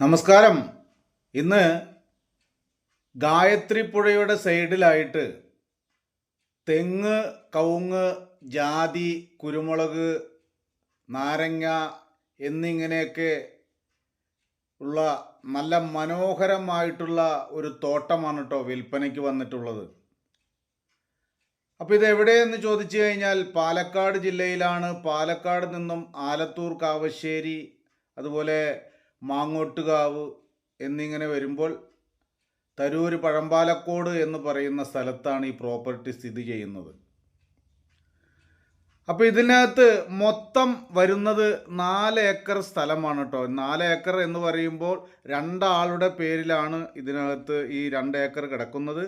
നമസ്കാരം. ഇന്ന് ഗായത്രി പുഴയുടെ സൈഡിലായിട്ട് തെങ്ങ് കവുങ്ങ് ജാതി കുരുമുളക് നാരങ്ങ എന്നിങ്ങനെയൊക്കെ ഉള്ള നല്ല മനോഹരമായിട്ടുള്ള ഒരു തോട്ടമാണ് കേട്ടോ വിൽപ്പനയ്ക്ക് വന്നിട്ടുള്ളത്. അപ്പോൾ ഇത് എവിടെയെന്ന് ചോദിച്ചു കഴിഞ്ഞാൽ പാലക്കാട് ജില്ലയിലാണ്. പാലക്കാട് നിന്നും ആലത്തൂർ കാവശ്ശേരി അതുപോലെ മാങ്ങോട്ടുകാവ് എന്നിങ്ങനെ വരുമ്പോൾ തരൂര് പഴമ്പാലക്കോട് എന്ന് പറയുന്ന സ്ഥലത്താണ് ഈ പ്രോപ്പർട്ടി സ്ഥിതി ചെയ്യുന്നത്. അപ്പോൾ ഇതിനകത്ത് മൊത്തം വരുന്നത് നാല് ഏക്കർ സ്ഥലമാണ് കേട്ടോ നാല് ഏക്കർ എന്ന് പറയുമ്പോൾ രണ്ടാളുടെ പേരിലാണ് ഇതിനകത്ത് ഈ രണ്ട് ഏക്കർ കിടക്കുന്നത്.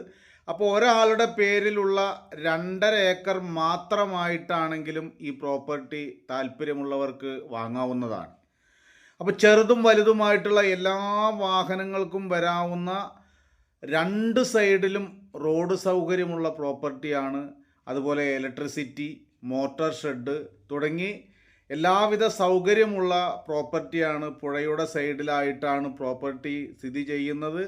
അപ്പോൾ ഒരാളുടെ പേരിലുള്ള രണ്ടര ഏക്കർ മാത്രമായിട്ടാണെങ്കിലും ഈ പ്രോപ്പർട്ടി താല്പര്യമുള്ളവർക്ക് വാങ്ങാവുന്നതാണ്. അപ്പോൾ ചെറുതും വലുതുമായിട്ടുള്ള എല്ലാ വാഹനങ്ങൾക്കും വരാവുന്ന രണ്ട് സൈഡിലും റോഡ് സൗകര്യമുള്ള പ്രോപ്പർട്ടിയാണ്. അതുപോലെ ഇലക്ട്രിസിറ്റി മോട്ടോർ ഷെഡ് തുടങ്ങി എല്ലാവിധ സൗകര്യമുള്ള പ്രോപ്പർട്ടിയാണ്. പുഴയുടെ സൈഡിലായിട്ടാണ് പ്രോപ്പർട്ടി സ്ഥിതി ചെയ്യുന്നത്.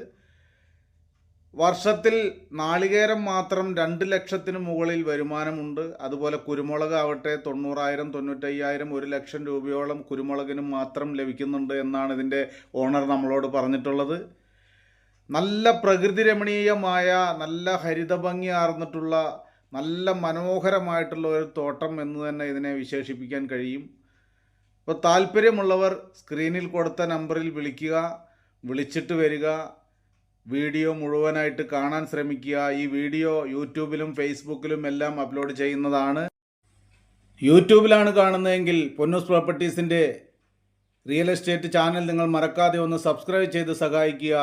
വർഷത്തിൽ നാളികേരം മാത്രം രണ്ട് ലക്ഷത്തിന് മുകളിൽ വരുമാനമുണ്ട്. അതുപോലെ കുരുമുളക് ആവട്ടെ തൊണ്ണൂറായിരം തൊണ്ണൂറ്റയ്യായിരം ഒരു ലക്ഷം രൂപയോളം കുരുമുളകിനും മാത്രം ലഭിക്കുന്നുണ്ട് എന്നാണ് ഇതിന്റെ ഓണർ നമ്മളോട് പറഞ്ഞിട്ടുള്ളത്. നല്ല പ്രകൃതി രമണീയമായ നല്ല ഹരിതഭംഗി ആർന്നിട്ടുള്ള നല്ല മനോഹരമായിട്ടുള്ള ഒരു തോട്ടം എന്ന് തന്നെ ഇതിനെ വിശേഷിപ്പിക്കാൻ കഴിയും. അപ്പോൾ താല്പര്യമുള്ളവർ സ്ക്രീനിൽ കൊടുത്ത നമ്പറിൽ വിളിക്കുക വിളിച്ചിട്ട് വരിക. വീഡിയോ മുഴുവനായിട്ട് കാണാൻ ശ്രമിക്കുക. ഈ വീഡിയോ യൂട്യൂബിലും ഫേസ്ബുക്കിലും എല്ലാം അപ്ലോഡ് ചെയ്യുന്നതാണ്. യൂട്യൂബിലാണ് കാണുന്നതെങ്കിൽ പൊന്നൂസ് പ്രോപ്പർട്ടീസിന്റെ റിയൽ എസ്റ്റേറ്റ് ചാനൽ നിങ്ങൾ മറക്കാതെ ഒന്ന് സബ്സ്ക്രൈബ് ചെയ്ത് സഹായിക്കുക.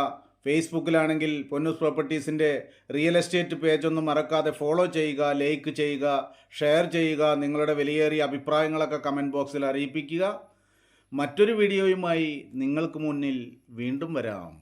ഫേസ്ബുക്കിലാണെങ്കിൽ പൊന്നൂസ് പ്രോപ്പർട്ടീസിന്റെ റിയൽ എസ്റ്റേറ്റ് പേജ് ഒന്നും മറക്കാതെ ഫോളോ ചെയ്യുക ലൈക്ക് ചെയ്യുക ഷെയർ ചെയ്യുക നിങ്ങളുടെ വിലയേറിയ അഭിപ്രായങ്ങളൊക്കെ കമന്റ് ബോക്സിൽ അറിയിപ്പിക്കുക. മറ്റൊരു വീഡിയോയുമായി നിങ്ങൾക്ക് മുന്നിൽ വീണ്ടും വരാം.